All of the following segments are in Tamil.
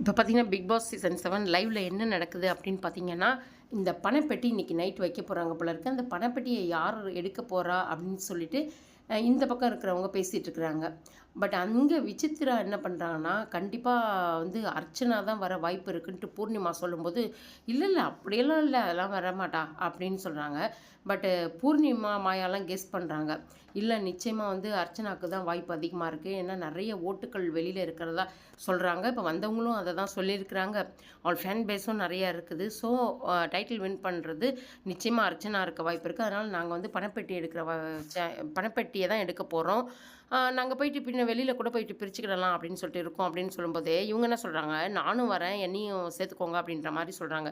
இப்போ பார்த்தீங்கன்னா பிக் பாஸ் சீசன் செவன் லைவில் என்ன நடக்குது அப்படின்னு பார்த்தீங்கன்னா இந்த பணப்பெட்டி இன்றைக்கி நைட் வைக்க போகிறாங்க போல இருக்கு. அந்த பணப்பெட்டியை யார் எடுக்க போகிறா அப்படின்னு சொல்லிட்டு இந்த பக்கம் இருக்கிறவங்க பேசிகிட்டு இருக்கிறாங்க பட் அங்கே விசித்ரா என்ன பண்ணுறாங்கன்னா கண்டிப்பாக வந்து அர்ச்சனா தான் வர வாய்ப்பு இருக்குன்ட்டு பூர்ணிமா சொல்லும்போது இல்லை இல்லை அப்படியெல்லாம் இல்லை அதெல்லாம் வரமாட்டா அப்படின்னு சொல்கிறாங்க பட்டு பூர்ணிமா மாயாலாம் கெஸ் பண்ணுறாங்க இல்லை நிச்சயமாக வந்து அர்ச்சனாவுக்கு தான் வாய்ப்பு அதிகமாக இருக்குது ஏன்னா நிறைய ஓட்டுகள் வெளியில் இருக்கிறதா சொல்கிறாங்க இப்போ வந்தவங்களும் அதை தான் சொல்லியிருக்கிறாங்க. அவள் ஃபேன் பேஸும் நிறையா இருக்குது. ஸோ டைட்டில் வின் பண்ணுறது நிச்சயமாக அர்ச்சனா இருக்க வாய்ப்பு இருக்குது அதனால் நாங்கள் வந்து பணப்பெட்டி எடுக்கிற வ- ச- தான் எடுக்க போகிறோம் நாங்கள் போயிட்டு பின்ன வெளியில் கூட போயிட்டு பிரிச்சுக்கிடலாம் அப்படின்னு சொல்லிட்டு இருக்கோம் அப்படின்னு சொல்லும்போதே இவங்க என்ன சொல்கிறாங்க நானும் வரேன் என்னையும் சேர்த்துக்கோங்க அப்படின்ற மாதிரி சொல்கிறாங்க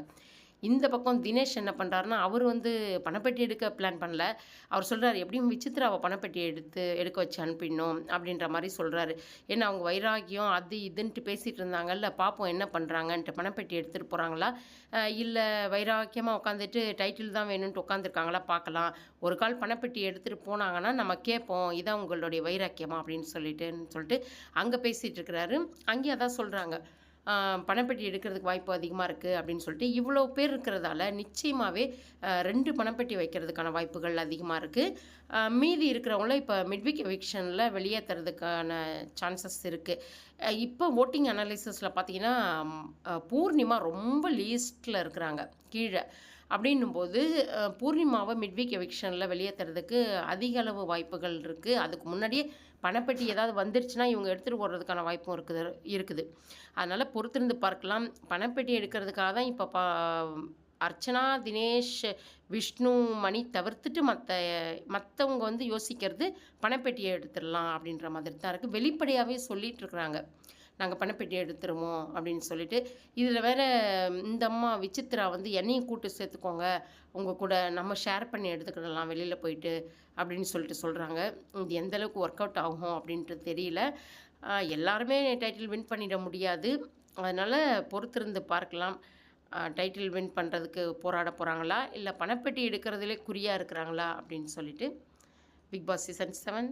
இந்த பக்கம் தினேஷ் என்ன பண்ணுறாருன்னா அவர் வந்து பணப்பெட்டி எடுக்க பிளான் பண்ணல. அவர் சொல்கிறார் எப்படியும் விசித்ராவை பணப்பெட்டி எடுத்து எடுக்க வச்சு அனுப்பிடணும் அப்படின்ற மாதிரி சொல்கிறாரு ஏன்னா அவங்க வைராகியம் அது இதுன்ட்டு பேசிகிட்டு இருந்தாங்கல்ல பார்ப்போம் என்ன பண்ணுறாங்கன்ட்டு பணப்பெட்டி எடுத்துகிட்டு போகிறாங்களா இல்லை வைராக்கியமாக உட்காந்துட்டு டைட்டில் தான் வேணும்ன்ட்டு உட்காந்துருக்காங்களா பார்க்கலாம் ஒரு கால் பணப்பெட்டி எடுத்துகிட்டு போனாங்கன்னா நம்ம கேட்போம் இதான் உங்களுடைய வைராக்கியமா? அப்படின்னு சொல்லிட்டுன்னு சொல்லிட்டு அங்கே பேசிகிட்டு இருக்கிறாரு. அங்கேயே அதான் சொல்கிறாங்க பணப்பெட்டி எடுக்கிறதுக்கு வாய்ப்பு அதிகமாக இருக்குது அப்படின்னு சொல்லிட்டு இவ்வளோ பேர் இருக்கிறதால நிச்சயமாகவே ரெண்டு பணப்பெட்டி வைக்கிறதுக்கான வாய்ப்புகள் அதிகமாக இருக்குது மீதி இருக்கிறவங்கள இப்போ மிட்விக் எவிக்ஷனில் வெளியேற்றுறதுக்கான சான்சஸ் இருக்குது இப்போ ஓட்டிங் அனாலிசிஸில் பார்த்தீங்கன்னா பூர்ணிமா ரொம்ப லீஸ்ட்டில் இருக்கிறாங்க. கீழே. அப்படின்னும்போது போது பூர்ணிமாவை மிட்வீக் எவிக்ஷனில் வெளியேற்றுறதுக்கு அதிக அளவு வாய்ப்புகள் இருக்குது அதுக்கு முன்னாடியே பணப்பெட்டி ஏதாவது வந்துருச்சுன்னா இவங்க எடுத்துகிட்டு போடுறதுக்கான வாய்ப்பும் இருக்குது இருக்குது. அதனால் பொறுத்திருந்து பார்க்கலாம். பணப்பெட்டி எடுக்கிறதுக்காக தான் இப்போ பா அர்ச்சனா தினேஷ் விஷ்ணு மணி தவிர்த்துட்டு மற்ற மற்றவங்க வந்து யோசிக்கிறது பணப்பெட்டியை எடுத்துடலாம் அப்படின்ற மாதிரி தான் இருக்குது வெளிப்படையாகவே சொல்லிகிட்ருக்குறாங்க இருக்கிறாங்க. நாங்கள் பணப்பெட்டி எடுத்துருவோம் அப்படின்னு சொல்லிட்டு இதில் வேற இந்த அம்மா விசித்ரா வந்து என்னையும் கூட்டு சேர்த்துக்கோங்க. உங்கள் கூட நம்ம ஷேர் பண்ணி எடுத்துக்கிடலாம் வெளியில் போயிட்டு அப்படின்னு சொல்லிட்டு சொல்கிறாங்க இது எந்த அளவுக்கு ஒர்க் அவுட் ஆகும் அப்படின்ட்டு தெரியல. எல்லாருமே டைட்டில் வின் பண்ணிட முடியாது. அதனால் பொறுத்திருந்து பார்க்கலாம். டைட்டில் வின் பண்ணுறதுக்கு போராட போகிறாங்களா இல்லை பணப்பெட்டி எடுக்கிறதுலே குறியாக இருக்கிறாங்களா? அப்படின்னு சொல்லிட்டு பிக் பாஸ் சீசன் செவன்